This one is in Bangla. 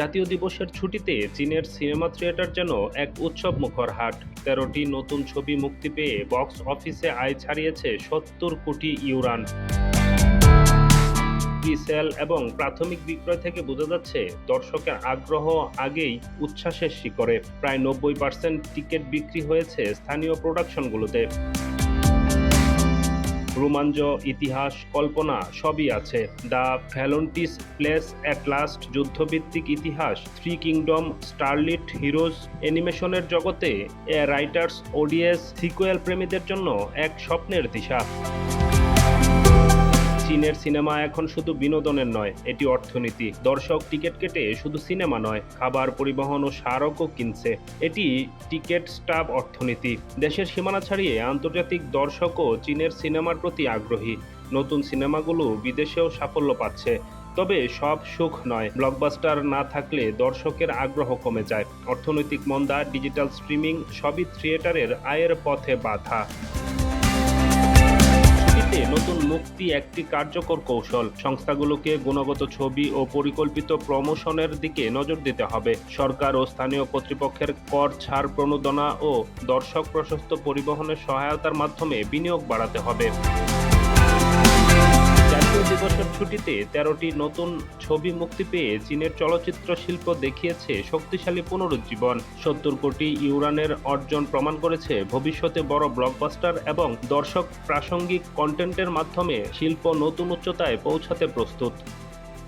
জাতীয় দিবসের ছুটিতে চীনের সিনেমা থিয়েটার যেন এক উৎসব মুখর হাট। তেরোটি নতুন ছবি মুক্তি পেয়ে বক্স অফিসে আয় ছাড়িয়েছে সত্তর কোটি ইউরান প্রিসেল এবং প্রাথমিক বিক্রয় থেকে বোঝা যাচ্ছে, দর্শকের আগ্রহ আগেই উচ্ছ্বাসের শিকরে প্রায় নব্বই পার্সেন্ট টিকিট বিক্রি হয়েছে স্থানীয় প্রোডাকশনগুলোতে। রোমাঞ্চ, ইতিহাস, কল্পনা সবই আছে। The Falantis place at last যুদ্ধভিত্তিক ইতিহাস, থ্রি কিংডম, স্টারলিট হিরোজ অ্যানিমেশনের জগতে এ রাইটার্স ওডিএস সিকুয়েল প্রেমীদের জন্য এক স্বপ্নের দিশা। চীনের সিনেমা এখন শুধু বিনোদনের নয়, এটি অর্থনীতি। দর্শক টিকিট কেটে শুধু সিনেমা নয়, খাবার পরিবহন ও স্মারকও কিনছে। এটি টিকিট স্টাব অর্থনীতি। দেশের সীমানা ছাড়িয়ে আন্তর্জাতিক দর্শকও চীনের সিনেমার প্রতি আগ্রহী। নতুন সিনেমাগুলো বিদেশেও সাফল্য পাচ্ছে। তবে সব সুখ নয়, ব্লকবাস্টার না থাকলে দর্শকের আগ্রহ কমে যায়। অর্থনৈতিক মন্দা, ডিজিটাল স্ট্রিমিং সবই থিয়েটারের আয়ের পথে বাধা। ছবিতে নতুন মুক্তি একটি কার্যকর কৌশল। সংস্থাগুলোকে গুণগত ছবি ও পরিকল্পিত প্রমোশনের দিকে নজর দিতে হবে। সরকার ও স্থানীয় কর্তৃপক্ষের কর ছাড় প্রণোদনা ও দর্শক প্রশস্ত পরিবহনের সহায়তার মাধ্যমে বিনিয়োগ বাড়াতে হবে। জাতীয় দিবসের ছুটিতে তেরোটি নতুন ছবি মুক্তি পেয়ে চীনের চলচ্চিত্র শিল্প দেখিয়েছে শক্তিশালী পুনরুজ্জীবন। সত্তর কোটি ইউরানের অর্জন প্রমাণ করেছে ভবিষ্যতে বড় ব্লকবাস্টার এবং দর্শক প্রাসঙ্গিক কন্টেন্টের মাধ্যমে শিল্প নতুন উচ্চতায় পৌঁছাতে প্রস্তুত।